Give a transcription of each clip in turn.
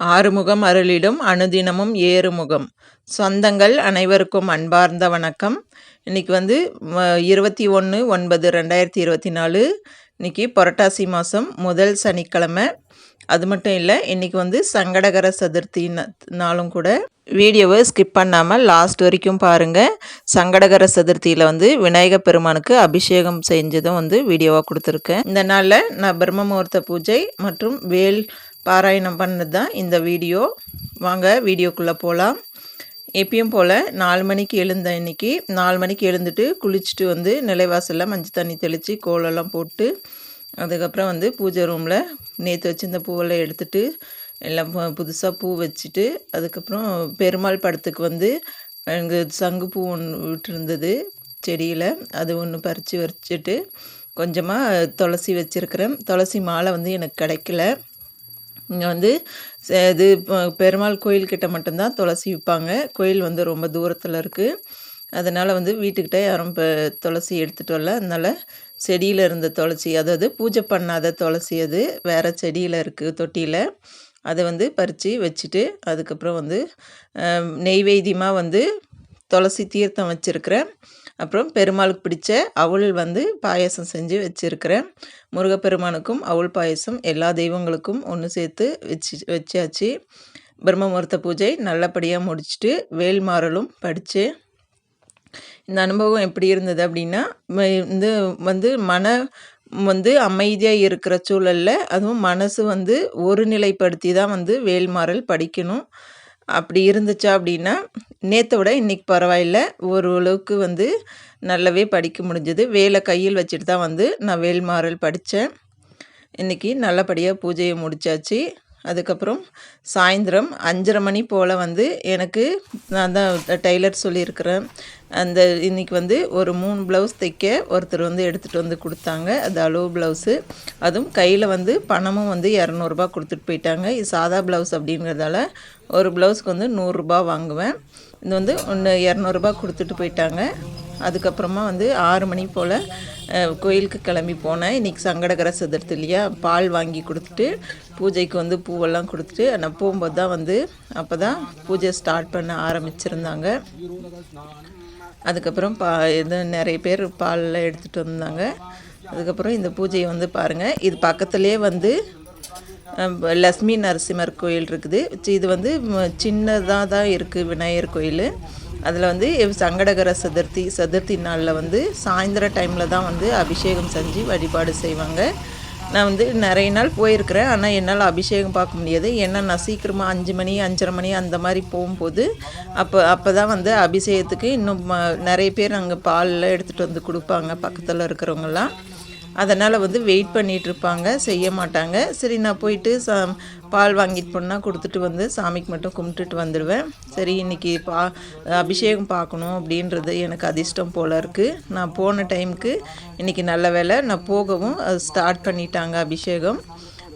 ஆறுமுகம் அருளிடும் அனுதினமும் ஏறுமுகம். சொந்தங்கள் அனைவருக்கும் அன்பார்ந்த வணக்கம். இன்றைக்கி வந்து இருபத்தி ஒன்று ஒன்பது ரெண்டாயிரத்தி இருபத்தி நாலு. இன்றைக்கி புரட்டாசி மாதம் முதல் சனிக்கிழமை. அது மட்டும் இல்லை இன்றைக்கி வந்து சங்கடகர சதுர்த்தி நாளும் கூட வீடியோவை ஸ்கிப் பண்ணாமல் லாஸ்ட் வரைக்கும் பாருங்கள் சங்கடகர சதுர்த்தியில் வந்து விநாயகர் பெருமானுக்கு அபிஷேகம் செஞ்சதும் வந்து வீடியோவாக கொடுத்துருக்கேன். இந்த நாளில் நான் பிரம்மமுகூர்த்த பூஜை மற்றும் வேல் பாராயணம் பண்ணது தான் இந்த வீடியோ. வாங்க வீடியோக்குள்ளே போகலாம் எப்பயும் போல் நாலு மணிக்கு எழுந்தேன் இன்றைக்கி நாலு மணிக்கு எழுந்துட்டு குளிச்சுட்டு வந்து நிலைவாசலில் மஞ்சள் தண்ணி தெளித்து கோலெல்லாம் போட்டு அதுக்கப்புறம் வந்து பூஜை ரூமில் நேற்று வச்சுருந்த பூவெல்லாம் எடுத்துட்டு எல்லாம் புதுசாக பூ வச்சுட்டு அதுக்கப்புறம் பெருமாள் படத்துக்கு வந்து எங்கள் சங்கு பூ ஒன்று விட்டுருந்தது செடியில். அது ஒன்று பறித்து வச்சுட்டு கொஞ்சமாக துளசி வச்சுருக்கிறேன். துளசி மாலை வந்து எனக்கு கிடைக்கல. இங்கே வந்து இது பெருமாள் கோயில்கிட்ட மட்டும்தான் துளசி விற்பாங்க கோயில் வந்து ரொம்ப தூரத்தில் இருக்குது அதனால் வந்து வீட்டுக்கிட்ட யாரும் இப்போ துளசி எடுத்துகிட்டு வரல. அதனால் செடியில் இருந்த துளசி அதாவது பூஜை பண்ணாத துளசி அது வேறு செடியில் இருக்குது தொட்டியில். அதை வந்து பறித்து வச்சுட்டு அதுக்கப்புறம் வந்து நெய்வேத்தியமாக வந்து துளசி தீர்த்தம் வச்சுருக்கிறேன் அப்புறம் பெருமாளுக்கு பிடிச்ச அவள் வந்து பாயசம் செஞ்சு வச்சுருக்கிறேன். முருகப்பெருமானுக்கும் அவள் பாயசம் எல்லா தெய்வங்களுக்கும் ஒன்று சேர்த்து வச்சு வச்சாச்சு. பிரம்மமுகூர்த்த பூஜை நல்லபடியாக முடிச்சுட்டு வேல்மாறலும் படித்தேன் இந்த அனுபவம் எப்படி இருந்தது அப்படின்னா இந்த வந்து மன வந்து அமைதியாக இருக்கிற சூழலில் அதுவும் மனசு வந்து ஒருநிலைப்படுத்தி தான் வந்து வேல்மாறல் படிக்கணும். அப்படி இருந்துச்சா அப்படின்னா நேற்றை விட இன்றைக்கி பரவாயில்ல. ஓரளவுக்கு வந்து நல்லாவே படிக்க முடிஞ்சது. வேலை கையில் வச்சுட்டு தான் வந்து நான் வேல்மாறல் படித்தேன் இன்றைக்கி நல்லபடியாக பூஜையை முடித்தாச்சு அதுக்கப்புறம் சாயந்தரம் அஞ்சரை மணி போல் வந்து எனக்கு நான் தான் டெய்லர் சொல்லியிருக்கிறேன். அந்த இன்றைக்கி வந்து ஒரு மூணு ப்ளவுஸ் தைக்க ஒருத்தர் வந்து எடுத்துகிட்டு வந்து கொடுத்தாங்க. அது அளவு ப்ளவுஸு அதுவும் கையில் வந்து பணமும் வந்து இரநூறுபா கொடுத்துட்டு போயிட்டாங்க. இது சாதா ப்ளவுஸ் அப்படிங்கிறதால ஒரு ப்ளவுஸ்க்கு வந்து நூறுரூபா வாங்குவேன். இது வந்து ஒன்று இரநூறுபா கொடுத்துட்டு போயிட்டாங்க. அதுக்கப்புறமா வந்து ஆறு மணி போல் கோயிலுக்கு கிளம்பி போனேன். இன்றைக்கி சங்கடகர சதுர்த்தி இல்லையா? பால் வாங்கி கொடுத்துட்டு பூஜைக்கு வந்து பூவெல்லாம் கொடுத்துட்டு நான் போகும்போது தான் வந்து அப்போ தான் பூஜை ஸ்டார்ட் பண்ண ஆரம்பிச்சிருந்தாங்க. அதுக்கப்புறம் பா இது நிறைய பேர் பாலில் எடுத்துகிட்டு வந்தாங்க. அதுக்கப்புறம் இந்த பூஜையை வந்து பாருங்கள் இது பக்கத்துலேயே வந்து லக்ஷ்மி நரசிம்மர் கோயில் இருக்குது. இது வந்து சின்னதாக தான் இருக்குது விநாயகர் கோயில். அதில் வந்து சங்கடகர சதுர்த்தி சதுர்த்தி நாளில் வந்து சாயந்தர டைமில் தான் வந்து அபிஷேகம் செஞ்சு வழிபாடு செய்வாங்க. நான் வந்து நிறைய நாள் போயிருக்கிறேன். ஆனால் என்னால் அபிஷேகம் பார்க்க முடியாது. ஏன்னா நான் சீக்கிரமாக அஞ்சு மணி அஞ்சரை மணி அந்த மாதிரி போகும்போது அப்போ அப்போ தான் வந்து அபிஷேகத்துக்கு இன்னும் நிறைய பேர் அங்கே பாலில் எடுத்துகிட்டு வந்து கொடுப்பாங்க. பக்கத்தில் இருக்கிறவங்கலாம் அதனால் வந்து வெயிட் பண்ணிகிட்ருப்பாங்க செய்ய மாட்டாங்க. சரி நான் போயிட்டு சா பால் வாங்கிட்டு போனால் கொடுத்துட்டு வந்து சாமிக்கு மட்டும் கும்பிட்டுட்டு வந்துடுவேன் சரி இன்றைக்கி பா அபிஷேகம் பார்க்கணும் அப்படின்றது எனக்கு அதிர்ஷ்டம் போல் இருக்குது நான் போன டைமுக்கு இன்றைக்கி நல்ல வேலை நான் போகவும் அது ஸ்டார்ட் பண்ணிட்டாங்க அபிஷேகம்.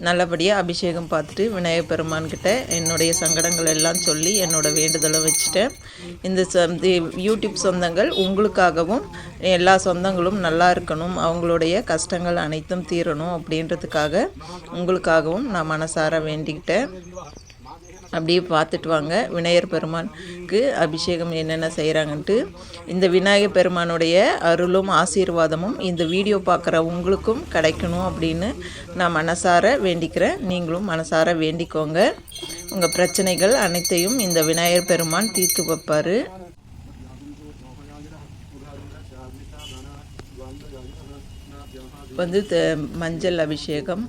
நல்லபடியாக அபிஷேகம் பார்த்துட்டு விநாயகர் பெருமான்கிட்ட என்னுடைய சங்கடங்கள் எல்லாம் சொல்லி என்னோட வேண்டுதலை வச்சுட்டேன். இந்த யூடியூப் சொந்தங்கள் உங்களுக்காகவும் எல்லா சொந்தங்களும் நல்லா இருக்கணும் அவங்களுடைய கஷ்டங்கள் அனைத்தும் தீரணும் அப்படின்றதுக்காக உங்களுக்காகவும் நான் மனசார வேண்டிக்கிட்டேன். அப்படியே பார்த்துட்டு வாங்க. விநாயகர் பெருமானுக்கு அபிஷேகம் என்னென்ன செய்கிறாங்கன்ட்டு இந்த விநாயகர் பெருமானுடைய அருளும் ஆசீர்வாதமும் இந்த வீடியோ பார்க்குற உங்களுக்கும் கிடைக்கணும் அப்படின்னு நான் மனசார வேண்டிக்கிறேன். நீங்களும் மனசார வேண்டிக்கோங்க. உங்கள் பிரச்சனைகள் அனைத்தையும் இந்த விநாயகர் பெருமான் தீர்த்து வைப்பார். வந்து மஞ்சள் அபிஷேகம்.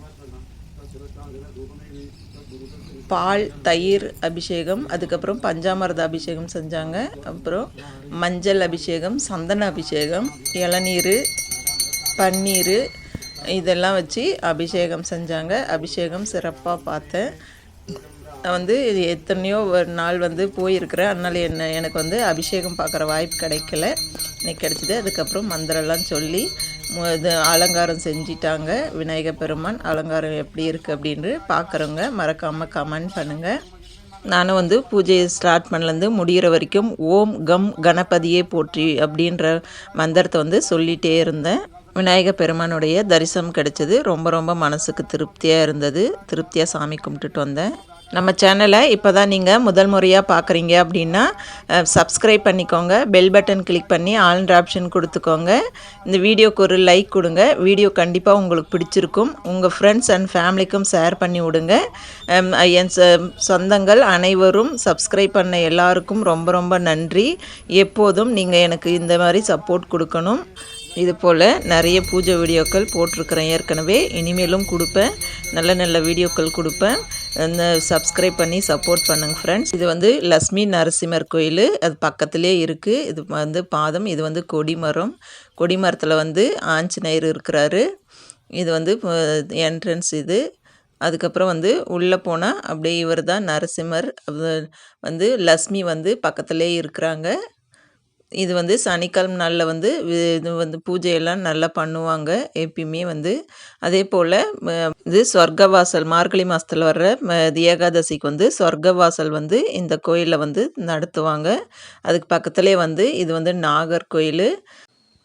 பால் தயிர் அபிஷேகம் அதுக்கப்புறம் பஞ்சாமிரத அபிஷேகம் செஞ்சாங்க. அப்புறம் மஞ்சள் அபிஷேகம் சந்தன அபிஷேகம் இளநீர் பன்னீர் இதெல்லாம் வச்சு அபிஷேகம் செஞ்சாங்க. அபிஷேகம் சிறப்பாக பார்த்தேன். நான் வந்து இது எத்தனையோ ஒரு நாள் வந்து போயிருக்கிறேன். அதனால் என்ன எனக்கு வந்து அபிஷேகம் பார்க்குற வாய்ப்பு கிடைக்கல. எனக்கு கிடச்சிது. அதுக்கப்புறம் மந்திரம்லாம் சொல்லி இது அலங்காரம் செஞ்சிட்டாங்க. விநாயகர் பெருமான் அலங்காரம் எப்படி இருக்குது அப்படின்ட்டு பார்க்குறவங்க மறக்காமல் கமெண்ட் பண்ணுங்கள் நானும் வந்து பூஜையை ஸ்டார்ட் பண்ணலேருந்து முடிகிற வரைக்கும் ஓம் கம் கணபதியே போற்றி அப்படின்ற மந்திரத்தை வந்து சொல்லிகிட்டே இருந்தேன். விநாயகர் பெருமானுடைய தரிசனம் கிடைச்சது. ரொம்ப ரொம்ப மனசுக்கு திருப்தியாக இருந்தது. திருப்தியாக சாமி கும்பிட்டுட்டு வந்தேன். நம்ம சேனலை இப்போ தான் நீங்கள் முதல் முறையாக பார்க்குறீங்க அப்படின்னா சப்ஸ்கிரைப் பண்ணிக்கோங்க. பெல் பட்டன் கிளிக் பண்ணி ஆல்ன்ற ஆப்ஷன் கொடுத்துக்கோங்க. இந்த வீடியோக்கு ஒரு லைக் கொடுங்க. வீடியோ கண்டிப்பாக உங்களுக்கு பிடிச்சிருக்கும். உங்கள் ஃப்ரெண்ட்ஸ் அண்ட் ஃபேமிலிக்கும் ஷேர் பண்ணி விடுங்க. என் ச- சொந்தங்கள் அனைவரும் சப்ஸ்கிரைப் பண்ண எல்லாருக்கும் ரொம்ப ரொம்ப நன்றி. எப்போதும் நீங்கள் எனக்கு இந்த மாதிரி சப்போர்ட் கொடுக்கணும். இது போல் நிறைய பூஜை வீடியோக்கள் போட்டிருக்கிறேன் ஏற்கனவே. இனிமேலும் கொடுப்பேன். நல்ல நல்ல வீடியோக்கள் கொடுப்பேன். அந்த சப்ஸ்கிரைப் பண்ணி சப்போர்ட் பண்ணுங்க ஃப்ரெண்ட்ஸ் இது வந்து லக்ஷ்மி நரசிம்மர் கோயில். அது பக்கத்துலேயே இருக்குது இது வந்து பாதம். இது வந்து கொடிமரம். கொடிமரத்தில் வந்து ஆஞ்சநேயர் இருக்கிறாரு. இது வந்து என்ட்ரன்ஸ் இது. அதுக்கப்புறம் வந்து உள்ளே போனால் அப்படியே இவர் தான் நரசிம்மர் வந்து லக்ஷ்மி வந்து பக்கத்துலேயே இருக்கிறாங்க. இது வந்து சனிக்கிழமை நாளில் வந்து வி- இது வந்து பூஜையெல்லாம் நல்லா பண்ணுவாங்க எப்பயுமே வந்து. அதே போல் இது சொர்க்கவாசல் மார்கழி மாதத்தில் வர்ற ம, ஏகாதசிக்கு வந்து சொர்க்கவாசல் வந்து இந்த கோயிலில் வந்து நடத்துவாங்க. அதுக்கு பக்கத்துலேயே வந்து இது வந்து நாகர்கோயில்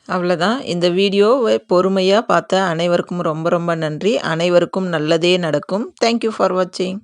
அவ்வளோதான் இந்த வீடியோவை பொறுமையாக பார்த்த அனைவருக்கும் ரொம்ப ரொம்ப நன்றி. அனைவருக்கும் நல்லதே நடக்கும். தேங்க்யூ ஃபார் வாட்சிங்